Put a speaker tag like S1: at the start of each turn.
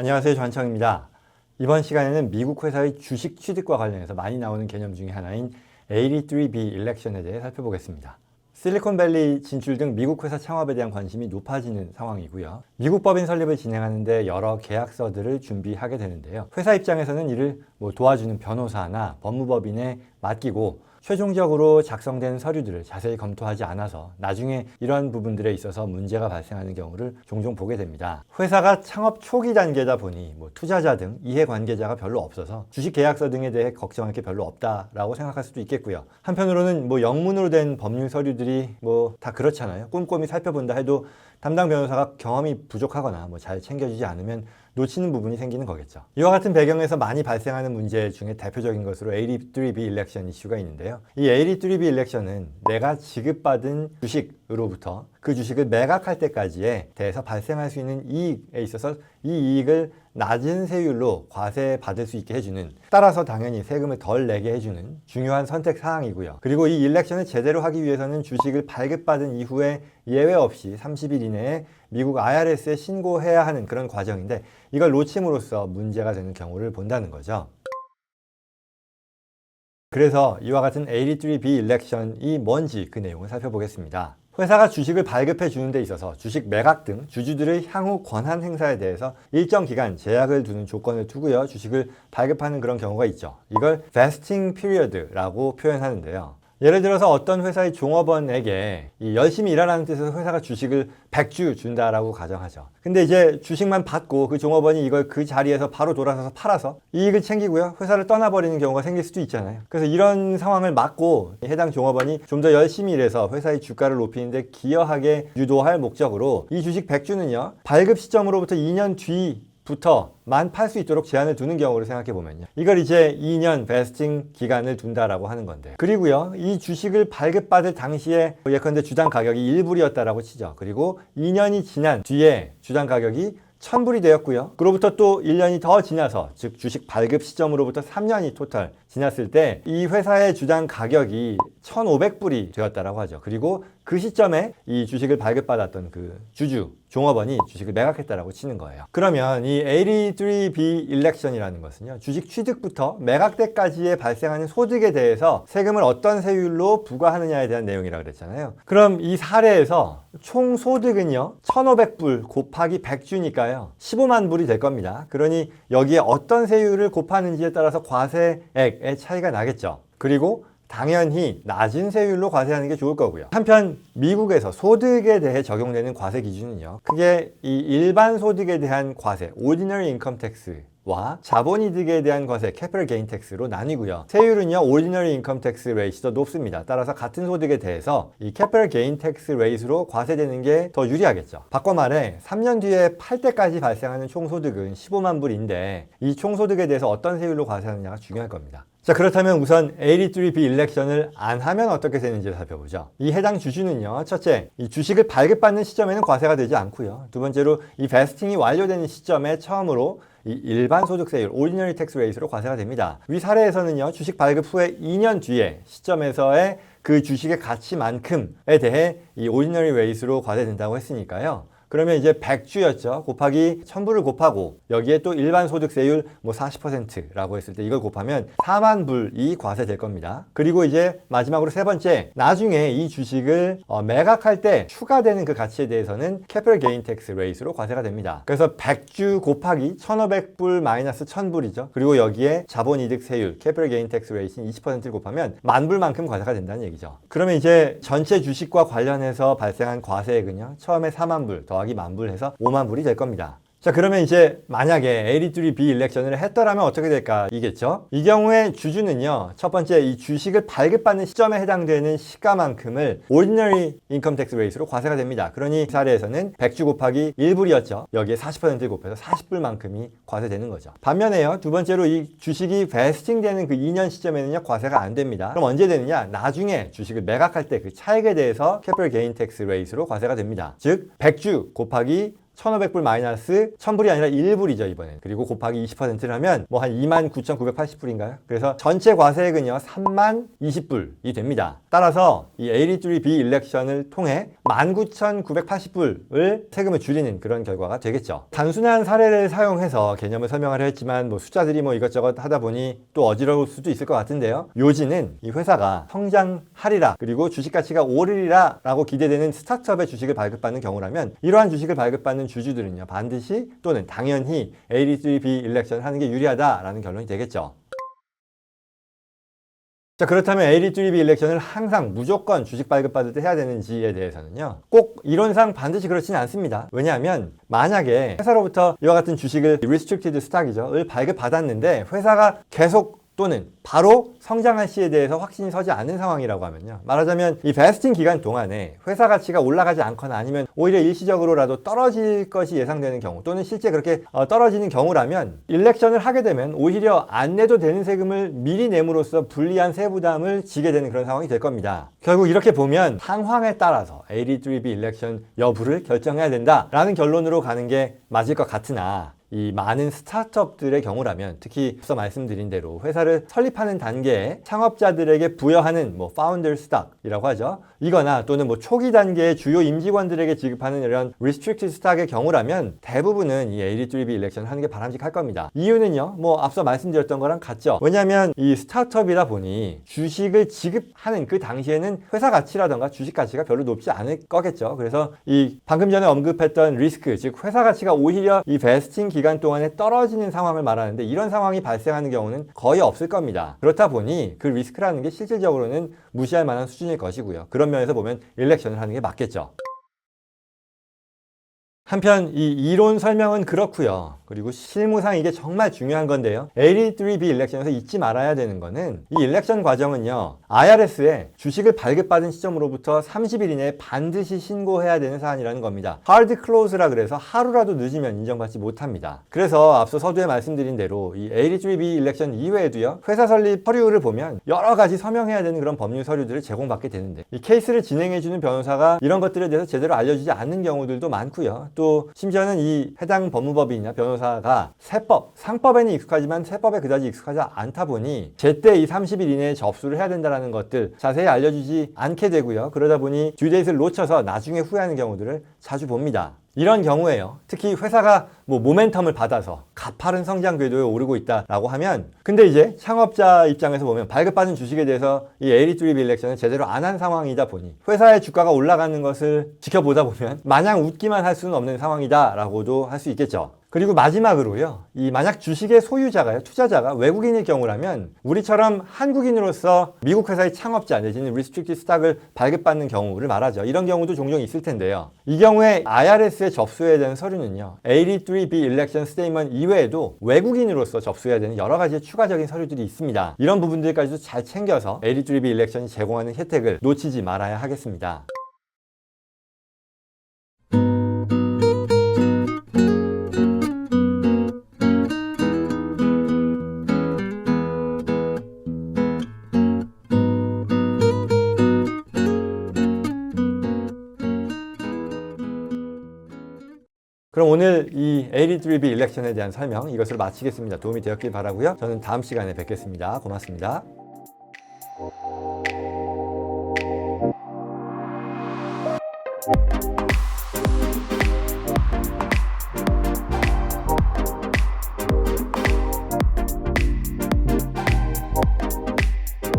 S1: 안녕하세요. 전청입니다. 이번 시간에는 미국 회사의 주식 취득과 관련해서 많이 나오는 개념 중에 하나인 83B 일렉션에 대해 살펴보겠습니다. 실리콘밸리 진출 등 미국 회사 창업에 대한 관심이 높아지는 상황이고요. 미국 법인 설립을 진행하는데 여러 계약서들을 준비하게 되는데요. 회사 입장에서는 이를 뭐 도와주는 변호사나 법무법인에 맡기고 최종적으로 작성된 서류들을 자세히 검토하지 않아서 나중에 이러한 부분들에 있어서 문제가 발생하는 경우를 종종 보게 됩니다. 회사가 창업 초기 단계다 보니 뭐 투자자 등 이해관계자가 별로 없어서 주식 계약서 등에 대해 걱정할 게 별로 없다라고 생각할 수도 있겠고요. 한편으로는 뭐 영문으로 된 법률 서류들이 뭐 다 그렇잖아요. 꼼꼼히 살펴본다 해도 담당 변호사가 경험이 부족하거나 뭐 잘 챙겨주지 않으면 놓치는 부분이 생기는 거겠죠. 이와 같은 배경에서 많이 발생하는 문제 중에 대표적인 것으로 83B 일렉션 이슈가 있는데요. 이 83B 일렉션은 내가 지급받은 주식 으로부터 그 주식을 매각할 때까지에 대해서 발생할 수 있는 이익에 있어서 이 이익을 낮은 세율로 과세 받을 수 있게 해주는 따라서 당연히 세금을 덜 내게 해주는 중요한 선택 사항이고요. 그리고 이 일렉션을 제대로 하기 위해서는 주식을 발급받은 이후에 예외 없이 30일 이내에 미국 IRS에 신고해야 하는 그런 과정인데 이걸 놓침으로써 문제가 되는 경우를 본다는 거죠. 그래서 이와 같은 83B 일렉션이 뭔지 그 내용을 살펴보겠습니다. 회사가 주식을 발급해 주는 데 있어서 주식 매각 등 주주들의 향후 권한 행사에 대해서 일정 기간 제약을 두는 조건을 두고요. 주식을 발급하는 그런 경우가 있죠. 이걸 vesting period라고 표현하는데요. 예를 들어서 어떤 회사의 종업원에게 이 열심히 일하라는 뜻에서 회사가 주식을 100주 준다라고 가정하죠. 근데 이제 주식만 받고 그 종업원이 이걸 그 자리에서 바로 돌아서서 팔아서 이익을 챙기고요. 회사를 떠나버리는 경우가 생길 수도 있잖아요. 그래서 이런 상황을 막고 해당 종업원이 좀 더 열심히 일해서 회사의 주가를 높이는데 기여하게 유도할 목적으로 이 주식 100주는요. 발급 시점으로부터 2년 뒤 부터만 팔 수 있도록 제한을 두는 경우를 생각해 보면요. 이걸 이제 2년 베스팅 기간을 둔다라고 하는 건데. 그리고요. 이 주식을 발급받을 당시에 예컨대 주당 가격이 1불이었다라고 치죠. 그리고 2년이 지난 뒤에 주당 가격이 1000불이 되었고요. 그로부터 또 1년이 더 지나서 즉 주식 발급 시점으로부터 3년이 토탈 지났을 때 이 회사의 주당 가격이 1,500불이 되었다라고 하죠. 그리고 그 시점에 이 주식을 발급받았던 그 주주 종업원이 주식을 매각했다라고 치는 거예요. 그러면 이 83B 일렉션이라는 것은요. 주식 취득부터 매각 때까지에 발생하는 소득에 대해서 세금을 어떤 세율로 부과하느냐에 대한 내용이라고 그랬잖아요. 그럼 이 사례에서 총 소득은요. 1,500불 곱하기 100주니까요. 15만 불이 될 겁니다. 그러니 여기에 어떤 세율을 곱하는지에 따라서 과세액의 차이가 나겠죠. 그리고 당연히 낮은 세율로 과세하는 게 좋을 거고요. 한편 미국에서 소득에 대해 적용되는 과세 기준은요. 그게 이 일반 소득에 대한 과세, ordinary income tax 와 자본이득에 대한 과세 캐피털 게인 텍스로 나뉘고요. 세율은요. income tax rate이 더 높습니다. 따라서 같은 소득에 대해서 이 캐피털 게인 텍스 레이스로 과세되는 게 더 유리하겠죠. 바꿔 말해 3년 뒤에 팔 때까지 발생하는 총소득은 15만 불인데 이 총소득에 대해서 어떤 세율로 과세하느냐가 중요할 겁니다. 자 그렇다면 우선 83B 일렉션을 안 하면 어떻게 되는지 살펴보죠. 이 해당 주주는요. 첫째, 이 주식을 발급받는 시점에는 과세가 되지 않고요. 두 번째로 이 베스팅이 완료되는 시점에 처음으로 이 일반 소득세율 ordinary tax rate로 과세가 됩니다. 위 사례에서는요. 주식 발급 후에 2년 뒤에 시점에서의 그 주식의 가치만큼에 대해 이 ordinary rate로 과세된다고 했으니까요. 그러면 이제 100주였죠. 곱하기 1000불을 곱하고 여기에 또 일반 소득세율 뭐 40%라고 했을 때 이걸 곱하면 4만 불이 과세될 겁니다. 그리고 이제 마지막으로 세 번째 나중에 이 주식을 어, 매각할 때 추가되는 그 가치에 대해서는 캐피털 게인 텍스 레이스로 과세가 됩니다. 그래서 100주 곱하기 1500불 마이너스 1000불이죠. 그리고 여기에 자본 이득 세율 캐피털 게인 텍스 레이스는 20%를 곱하면 만 불만큼 과세가 된다는 얘기죠. 그러면 이제 전체 주식과 관련해서 발생한 과세액은요. 처음에 4만 불 더하기 만불 해서 5만 불이 될 겁니다. 자 그러면 이제 만약에 83B 일렉션을 했더라면 어떻게 될까 이겠죠? 이 경우에 주주는요 첫 번째 이 주식을 발급받는 시점에 해당되는 시가만큼을 ordinary income tax rate로 과세가 됩니다. 그러니 이 사례에서는 100주 곱하기 1불이었죠. 여기에 40%를 곱해서 40불만큼이 과세되는 거죠. 반면에요 두 번째로 이 주식이 vesting 되는 그 2년 시점에는요 과세가 안 됩니다. 그럼 언제 되느냐? 나중에 주식을 매각할 때 그 차익에 대해서 capital gain tax rate로 과세가 됩니다. 즉 100주 곱하기 1,500불 마이너스 1,000불이 아니라 1불이죠, 이번엔. 그리고 곱하기 20%를 하면 뭐 한 29,980불인가요? 그래서 전체 과세액은요, 3만 20불이 됩니다. 따라서 이 A3B 일렉션을 통해 19,980불을 세금을 줄이는 그런 결과가 되겠죠. 단순한 사례를 사용해서 개념을 설명하려 했지만 뭐 숫자들이 뭐 이것저것 하다 보니 또 어지러울 수도 있을 것 같은데요. 요지는 이 회사가 성장하리라 그리고 주식 가치가 오르리라 라고 기대되는 스타트업의 주식을 발급받는 경우라면 이러한 주식을 발급받는 주주들은요 반드시 또는 당연히 A3B 일렉션 하는 게 유리하다라는 결론이 되겠죠. 자 그렇다면 A3B 일렉션을 항상 무조건 주식 발급받을 때 해야 되는지에 대해서는요 꼭 이론상 반드시 그렇지는 않습니다. 왜냐하면 만약에 회사로부터 이와 같은 주식을 restricted stock이죠. 을 발급받았는데 회사가 계속 또는 바로 성장할 시에 대해서 확신이 서지 않은 상황이라고 하면요. 말하자면 이 베스팅 기간 동안에 회사 가치가 올라가지 않거나 아니면 오히려 일시적으로라도 떨어질 것이 예상되는 경우 또는 실제 그렇게 어, 떨어지는 경우라면 일렉션을 하게 되면 오히려 안 내도 되는 세금을 미리 내므로써 불리한 세부담을 지게 되는 그런 상황이 될 겁니다. 결국 이렇게 보면 상황에 따라서 A3B 일렉션 여부를 결정해야 된다라는 결론으로 가는 게 맞을 것 같으나 이 많은 스타트업들의 경우라면 특히 앞서 말씀드린 대로 회사를 설립하는 단계에 창업자들에게 부여하는 뭐 파운더 스탁이라고 하죠. 이거나 또는 뭐 초기 단계의 주요 임직원들에게 지급하는 이런 리스트릭티드 스탁의 경우라면 대부분은 이 A3B 일렉션 하는 게 바람직할 겁니다. 이유는요. 뭐 앞서 말씀드렸던 거랑 같죠. 왜냐하면 이 스타트업이다 보니 주식을 지급하는 그 당시에는 회사 가치라던가 주식 가치가 별로 높지 않을 거겠죠. 그래서 이 방금 전에 언급했던 리스크 즉 회사 가치가 오히려 이 베스팅 기간 동안에 떨어지는 상황을 말하는데 이런 상황이 발생하는 경우는 거의 없을 겁니다. 그렇다 보니 그 리스크라는 게 실질적으로는 무시할 만한 수준일 것이고요. 그런 면에서 보면 일렉션을 하는 게 맞겠죠. 한편 이 이론 설명은 그렇고요. 그리고 실무상 이게 정말 중요한 건데요. A3B 일렉션에서 잊지 말아야 되는 거는 이 일렉션 과정은요. IRS에 주식을 발급받은 시점으로부터 30일 이내에 반드시 신고해야 되는 사안이라는 겁니다. 하드 클로즈라 그래서 하루라도 늦으면 인정받지 못합니다. 그래서 앞서 서두에 말씀드린 대로 이 A3B 일렉션 이외에도요. 회사 설립 서류를 보면 여러 가지 서명해야 되는 그런 법률 서류들을 제공받게 되는데 이 케이스를 진행해 주는 변호사가 이런 것들에 대해서 제대로 알려 주지 않는 경우들도 많고요. 또 심지어는 이 해당 법무법인이나 변호사가 세법, 상법에는 익숙하지만 세법에 그다지 익숙하지 않다 보니 제때 이 30일 이내에 접수를 해야 된다는 것들 자세히 알려주지 않게 되고요. 그러다 보니 듀데이트를 놓쳐서 나중에 후회하는 경우들을 자주 봅니다. 이런 경우에요. 특히 회사가 뭐 모멘텀을 받아서 가파른 성장 궤도에 오르고 있다라고 하면 근데 이제 창업자 입장에서 보면 발급받은 주식에 대해서 이 A3 빌렉션을 제대로 안 한 상황이다 보니 회사의 주가가 올라가는 것을 지켜보다 보면 마냥 웃기만 할 수는 없는 상황이다라고도 할 수 있겠죠. 그리고 마지막으로요. 이 만약 주식의 소유자가요, 투자자가 외국인일 경우라면 우리처럼 한국인으로서 미국 회사의 창업자 내지는 리스트릭티 스탁을 발급받는 경우를 말하죠. 이런 경우도 종종 있을 텐데요. 이 경우에 IRS에 접수해야 되는 서류는요. A3B 일렉션 스테이먼 이외에도 외국인으로서 접수해야 되는 여러 가지 추가적인 서류들이 있습니다. 이런 부분들까지도 잘 챙겨서 A3B 일렉션이 제공하는 혜택을 놓치지 말아야 하겠습니다. 그럼 오늘 이 A3B 일렉션에 대한 설명 이것으로 마치겠습니다. 도움이 되었길 바라고요. 저는 다음 시간에 뵙겠습니다. 고맙습니다.